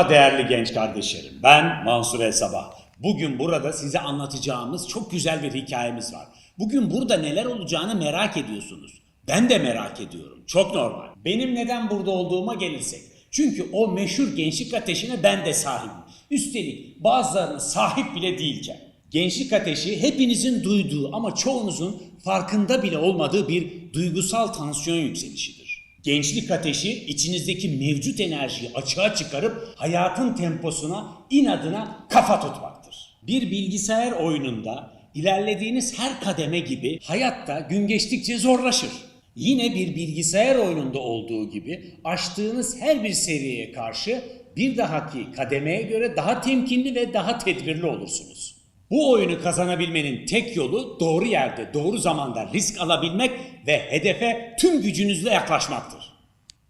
Merhaba değerli genç kardeşlerim. Ben Mansur El Sabah. Bugün burada size anlatacağımız çok güzel bir hikayemiz var. Bugün burada neler olacağını merak ediyorsunuz. Ben de merak ediyorum. Çok normal. Benim neden burada olduğuma gelirsek. Çünkü o meşhur gençlik ateşine ben de sahibim. Üstelik bazılarının sahip bile değilken. Gençlik ateşi hepinizin duyduğu ama çoğunuzun farkında bile olmadığı bir duygusal tansiyon yükselişidir. Gençlik ateşi içinizdeki mevcut enerjiyi açığa çıkarıp hayatın temposuna inadına kafa tutmaktır. Bir bilgisayar oyununda ilerlediğiniz her kademe gibi hayatta gün geçtikçe zorlaşır. Yine bir bilgisayar oyununda olduğu gibi açtığınız her bir seviyeye karşı bir dahaki kademeye göre daha temkinli ve daha tedbirli olursunuz. Bu oyunu kazanabilmenin tek yolu doğru yerde, doğru zamanda risk alabilmek ve hedefe tüm gücünüzle yaklaşmaktır.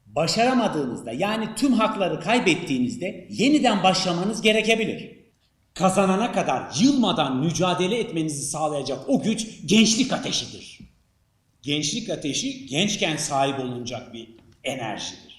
Başaramadığınızda yani tüm hakları kaybettiğinizde yeniden başlamanız gerekebilir. Kazanana kadar yılmadan mücadele etmenizi sağlayacak o güç gençlik ateşidir. Gençlik ateşi gençken sahip olunacak bir enerjidir.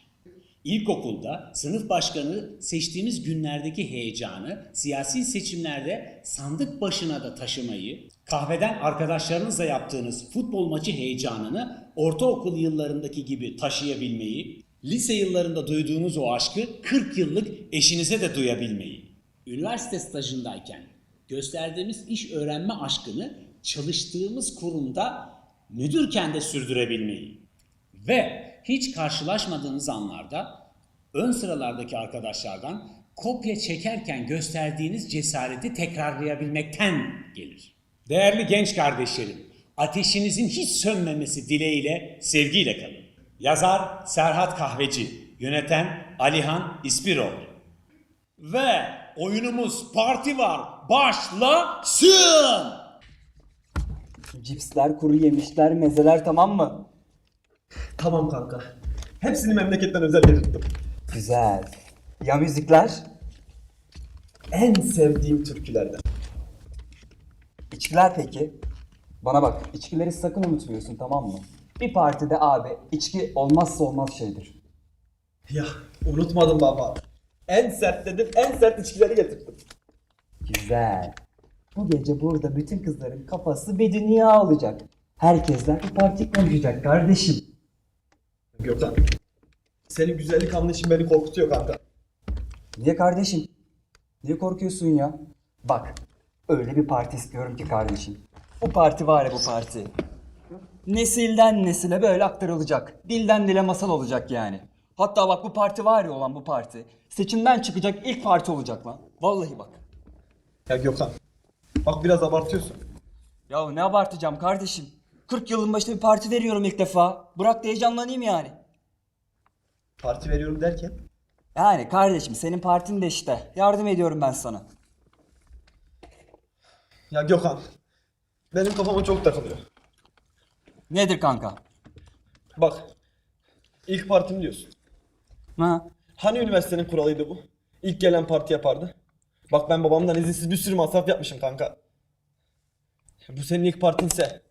İlkokulda sınıf başkanı seçtiğimiz günlerdeki heyecanı siyasi seçimlerde sandık başına da taşımayı, kahveden arkadaşlarınızla yaptığınız futbol maçı heyecanını ortaokul yıllarındaki gibi taşıyabilmeyi, lise yıllarında duyduğunuz o aşkı 40 yıllık eşinize de duyabilmeyi, üniversite stajındayken gösterdiğimiz iş öğrenme aşkını çalıştığımız kurumda müdürken de sürdürebilmeyi ve hiç karşılaşmadığınız anlarda ön sıralardaki arkadaşlardan kopya çekerken gösterdiğiniz cesareti tekrarlayabilmekten gelir. Değerli genç kardeşlerim, ateşinizin hiç sönmemesi dileğiyle, sevgiyle kalın. Yazar Serhat Kahveci, yöneten Alihan İspiroğlu. Ve oyunumuz Parti Var başlasın! Cipsler, kuru yemişler, mezeler tamam mı? Tamam kanka. Hepsini memleketten özel getirttim. Güzel. Ya müzikler? En sevdiğim türkülerden. İçkiler peki? Bana bak, içkileri sakın unutmuyorsun tamam mı? Bir partide abi, içki olmazsa olmaz şeydir. Ya unutmadım baba. En sert dedim, en sert içkileri getirdim. Güzel. Bu gece burada bütün kızların kafası bir dünya olacak. Herkesler bir parti konuşacak kardeşim. Gökhan. Senin güzellik anlayışın beni korkutuyor kanka. Niye kardeşim? Niye korkuyorsun ya? Bak, öyle bir parti istiyorum ki kardeşim. Bu parti var ya bu parti. Nesilden nesile böyle aktarılacak. Dilden dile masal olacak yani. Hatta bak bu parti var ya olan bu parti. Seçimden çıkacak ilk parti olacak lan. Vallahi bak. Ya Gökhan. Bak biraz abartıyorsun. Ya ne abartacağım kardeşim. 40 yılın başında bir parti veriyorum ilk defa. Bırak da heyecanlanayım yani. Parti veriyorum derken. Yani kardeşim senin partin de işte. Yardım ediyorum ben sana. Ya Gökhan. Benim kafama çok takılıyor. Nedir kanka? Bak. İlk partim diyorsun. Ha? Hani üniversitenin kuralıydı bu? İlk gelen parti yapardı. Bak ben babamdan izinsiz bir sürü masraf yapmışım kanka. Bu senin ilk partinse.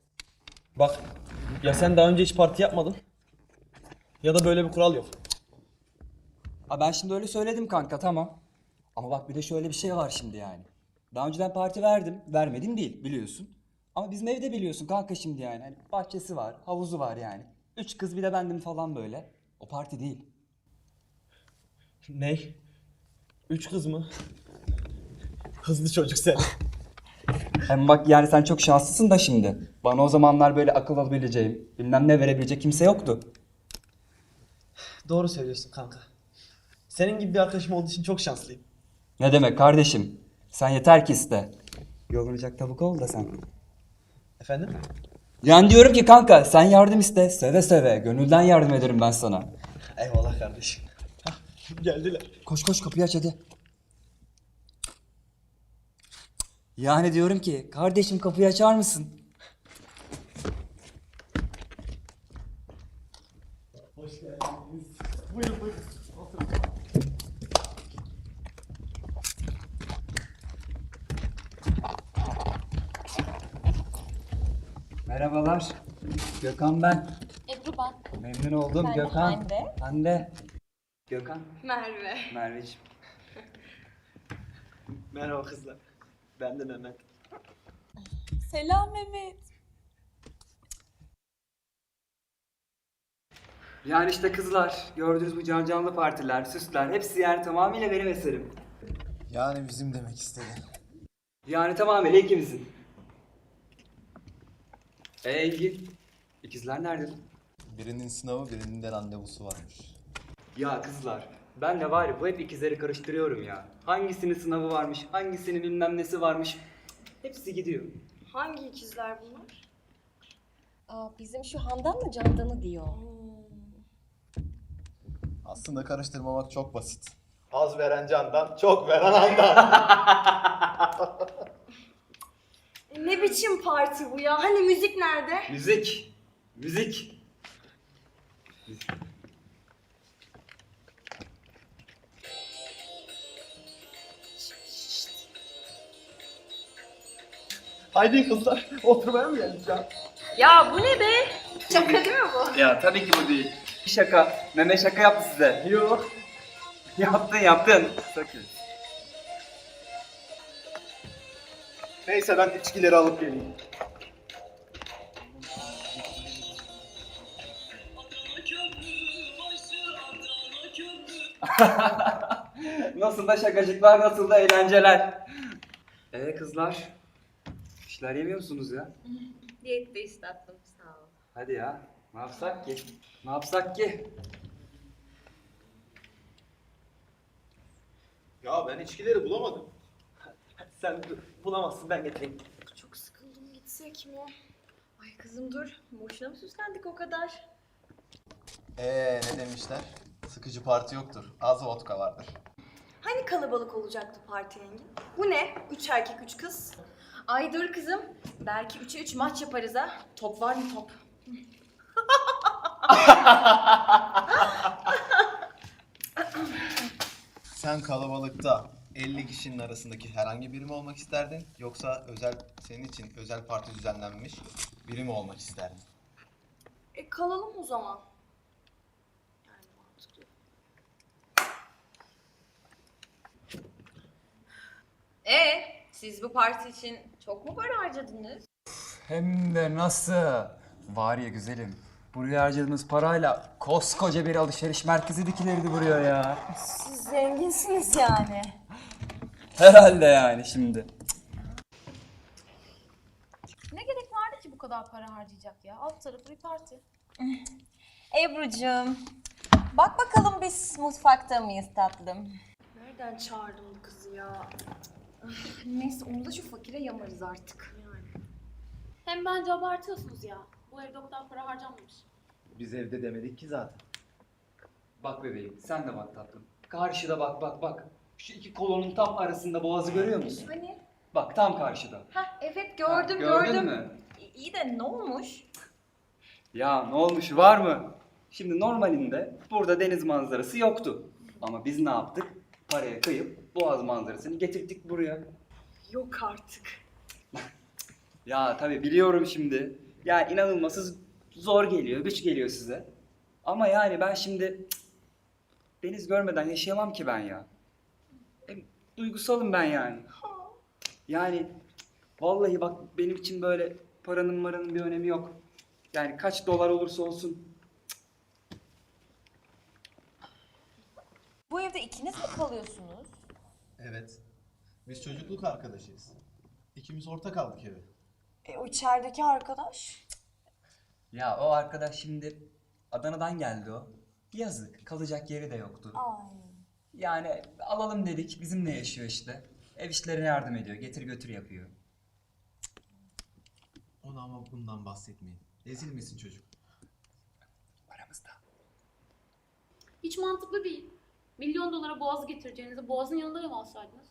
Bak ya sen daha önce hiç parti yapmadın. Ya da böyle bir kural yok. Ha ben şimdi öyle söyledim kanka tamam. Ama bak bir de şöyle bir şey var şimdi yani. Daha önceden parti verdim. Vermedim değil biliyorsun. Ama bizim evde biliyorsun kanka şimdi yani. Hani bahçesi var, havuzu var yani. Üç kız bir de bendim falan böyle. O parti değil. Ney? Üç kız mı? Hızlı çocuk sen. Hem bak yani sen çok şanslısın da şimdi. Bana o zamanlar böyle akıl alabileceğim, bilmem ne verebilecek kimse yoktu. Doğru söylüyorsun kanka. Senin gibi bir arkadaşım olduğu için çok şanslıyım. Ne demek kardeşim? Sen yeter ki iste. Yolunacak tavuk ol da sen. Efendim? Yani diyorum ki kanka sen yardım iste. Seve seve. Gönülden yardım ederim ben sana. Eyvallah kardeşim. Hah, geldiler. Koş koş kapıyı aç hadi. Yani diyorum ki kardeşim kapıyı açar mısın? Hoş geldiniz. Buyurun buyurun. Oturun. Merhabalar. Gökhan ben. Ebru ben. Memnun oldum Ben de Gökhan. Hande. Hande. Gökhan. Merve. Merveciğim. Merhaba kızlar. Ben de Mehmet. Selam Mehmet. Yani işte kızlar, gördüğünüz bu can canlı partiler, süsler hepsi yani tamamıyla benim eserim. Yani bizim demek istedi. Yani tamamıyla ikimizin. Ee Engin, ikizler nerede? Birinin sınavı birinin de randevusu varmış. Ya kızlar, ben de var ya bu hep ikizleri karıştırıyorum ya. Hangisinin sınavı varmış, hangisinin bilmem nesi varmış. Hepsi gidiyor. Hangi ikizler bunlar? Aa, bizim şu Handan mı Candan'ı diyor. Aslında karıştırmamak çok basit. Az veren candan, çok veren andan. E, ne biçim parti bu ya? Hani müzik nerede? Müzik, müzik. Haydi kızlar, oturmaya mı geldik ya? Ya bu ne be? Şaka değil mi bu? Ya tabii ki bu değil. Şaka. Meme şaka yaptı size. Yok. Yaptın yaptın. Sakın. Neyse ben içkileri alıp geleyim. Nasıl da şakacıklar, nasıl da eğlenceler. Ee kızlar, şeyler yemiyor musunuz ya? Diyetteyiz tatlım sağ ol. Hadi ya, ne yapsak ki? Ne yapsak ki? Ya ben içkileri bulamadım. Sen bulamazsın ben getireyim. Çok sıkıldım gitsek mi? Ay kızım dur. Boşuna mı süslendik o kadar? Ee ne demişler? Sıkıcı parti yoktur. Az vodka vardır. Hani kalabalık olacaktı parti Engin? Bu ne? Üç erkek üç kız. Ay dur kızım. Belki 3'e 3 maç yaparız ha. Top var mı top? Sen kalabalıkta 50 kişinin arasındaki herhangi biri mi olmak isterdin? Yoksa özel senin için özel parti düzenlenmiş biri mi olmak isterdin? E kalalım o zaman. Yani mantıklı. Ee, siz bu parti için çok mu para harcadınız? Hem de nasıl? Var ya güzelim. Buraya harcadığımız parayla koskoca bir alışveriş merkezi dikilirdi buraya ya. Siz zenginsiniz yani. Herhalde yani şimdi. Ne gerek vardı ki bu kadar para harcayacak ya? Alt tarafı bir parti. Ebru'cum. Bak bakalım biz mutfakta mıyız tatlım? Nereden çağırdım bu kızı ya? Neyse onu da şu fakire yamarız artık. Yani. Hem bence abartıyorsunuz ya. Bu evde o kadar para harcanmamış. Biz evde demedik ki zaten. Bak bebeğim sen de bak tatlım. Karşıda bak bak bak. Şu iki kolonun tam arasında boğazı görüyor musun? Hani? Bak tam karşıda. Ha evet Ha, gördüm gördün gördüm. mü? İ- İyi de ne olmuş? Ya ne olmuş var mı? Şimdi normalinde burada deniz manzarası yoktu. Ama biz ne yaptık? Paraya kıyıp boğaz manzarasını getirdik buraya. Yok artık. Ya tabii biliyorum şimdi. Yani inanılması zor geliyor, güç geliyor size. Ama yani ben şimdi cık, deniz görmeden yaşayamam ki ben ya. Hem duygusalım ben yani. Yani vallahi bak benim için böyle paranın maranın bir önemi yok. Yani kaç dolar olursa olsun Bu evde ikiniz mi kalıyorsunuz? Evet. Biz çocukluk arkadaşıyız. İkimiz ortak aldık evi. E o içerideki arkadaş? Ya o arkadaş şimdi Adana'dan geldi o. Yazık. Kalacak yeri de yoktu. Ay. Yani alalım dedik. Bizimle yaşıyor işte. Ev işlerine yardım ediyor. Getir götür yapıyor. Ona ama bundan bahsetmeyin. Ezilmesin çocuk. Aramızda. Hiç mantıklı değil. Milyon dolara boğaz getireceğinize boğazın yanında ev alsaydınız.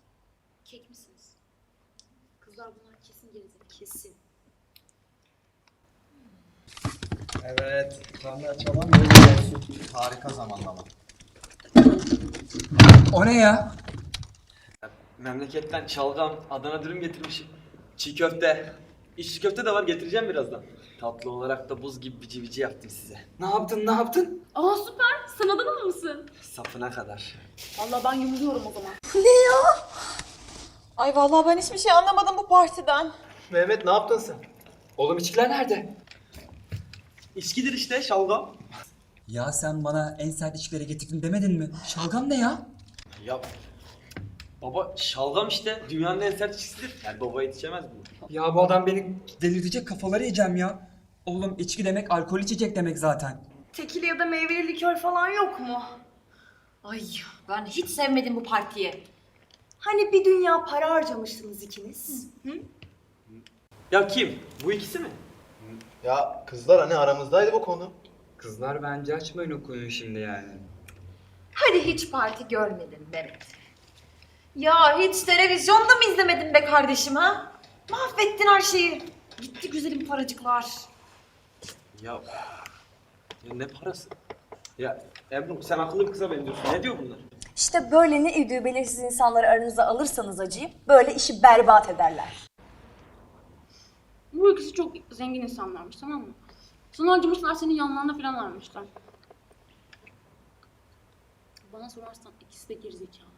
Kek misiniz? Kızlar bunlar kesin gerizekalı. Kesin. Evet, karnı açalım. Harika zamanlama. O ne ya? Memleketten şalgam, Adana dürüm getirmişim. Çiğ köfte. İçli köfte de var getireceğim birazdan. Tatlı olarak da buz gibi bici bici yaptım size. Ne yaptın ne yaptın? Aa süper. Sen Adanalı mısın? Safına kadar. Vallahi ben yumuluyorum o zaman. Ay vallahi ben hiçbir şey anlamadım bu partiden. Mehmet ne yaptın sen? Oğlum içkiler nerede? İçkidir işte şalgam. Ya sen bana en sert içkileri getirdin demedin mi? Şalgam ne ya? Ya baba şalgam işte dünyanın en sert içkisidir. Yani baba yetişemez bu. Ya bu adam beni delirtecek kafaları yiyeceğim ya. Oğlum içki demek alkol içecek demek zaten. Tekili ya da meyveli likör falan yok mu? Ay ben hiç sevmedim bu partiyi. Hani bir dünya para harcamıştınız ikiniz. Ya kim? Bu ikisi mi? Ya kızlar hani aramızdaydı bu konu. Kızlar bence açmayın o konuyu şimdi yani. Hadi hiç parti görmedim Mehmet. Ya hiç televizyonda mı izlemedin be kardeşim ha? Mahvettin her şeyi. Gitti güzelim paracıklar. Ya, ya ne parası? Ya Ebru sen akıllı bir kıza benziyorsun. Ne diyor bunlar? İşte böyle ne idüğü belirsiz insanları aranıza alırsanız acıyı böyle işi berbat ederler. Bu ikisi çok zengin insanlarmış tamam mı? Sana acımışlar senin yanlarına falan varmışlar. Bana sorarsan ikisi de gerizekalı.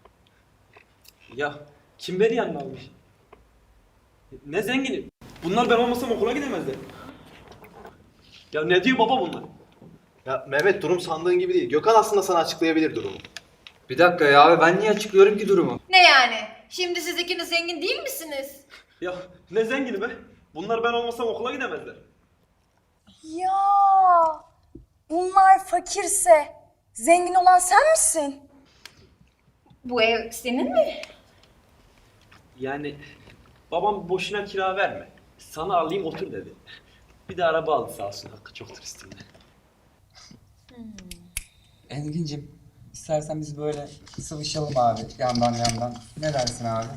Ya kim beni yanına almış? Ne zengini? Bunlar ben olmasam okula gidemezler. Ya ne diyor baba bunlar? Ya Mehmet durum sandığın gibi değil. Gökhan aslında sana açıklayabilir durumu. Bir dakika ya ben niye açıklıyorum ki durumu? Ne yani? Şimdi siz ikiniz zengin değil misiniz? Ya ne zengini be? Bunlar ben olmasam okula gidemezler. Ya bunlar fakirse zengin olan sen misin? Bu ev senin mi? Yani babam boşuna kira verme. Sana alayım otur dedi. Bir de araba aldı sağ olsun hakkı çoktur üstünde. Engin'cim istersen biz böyle sıvışalım abi yandan yandan. Ne dersin abi?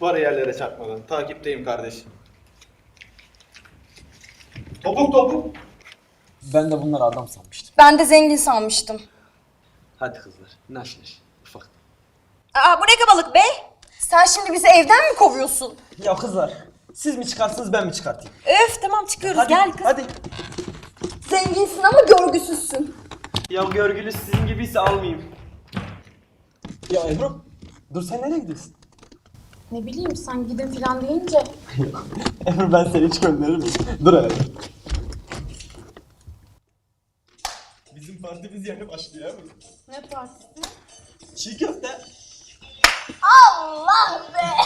Bariyerlere çarpmadan. Takipteyim kardeşim. Topuk topuk. Ben de bunları adam sanmıştım. Ben de zengin sanmıştım. Hadi kızlar naş naş ufak. Aa bu ne kabalık be? Sen şimdi bizi evden mi kovuyorsun? Ya kızlar siz mi çıkarsınız ben mi çıkartayım? Öf tamam çıkıyoruz gel kız. Hadi. Zenginsin ama görgüsüzsün. Ya görgülü sizin gibiyse almayayım. Ya Ebru dur sen nereye gidiyorsun? Ne bileyim sen gidin falan deyince. Ebru ben seni hiç gönderirim. Dur hele. Bizim partimiz yeni başlıyor Ebru. Ne partisi? Çiğ köfte. Allah be!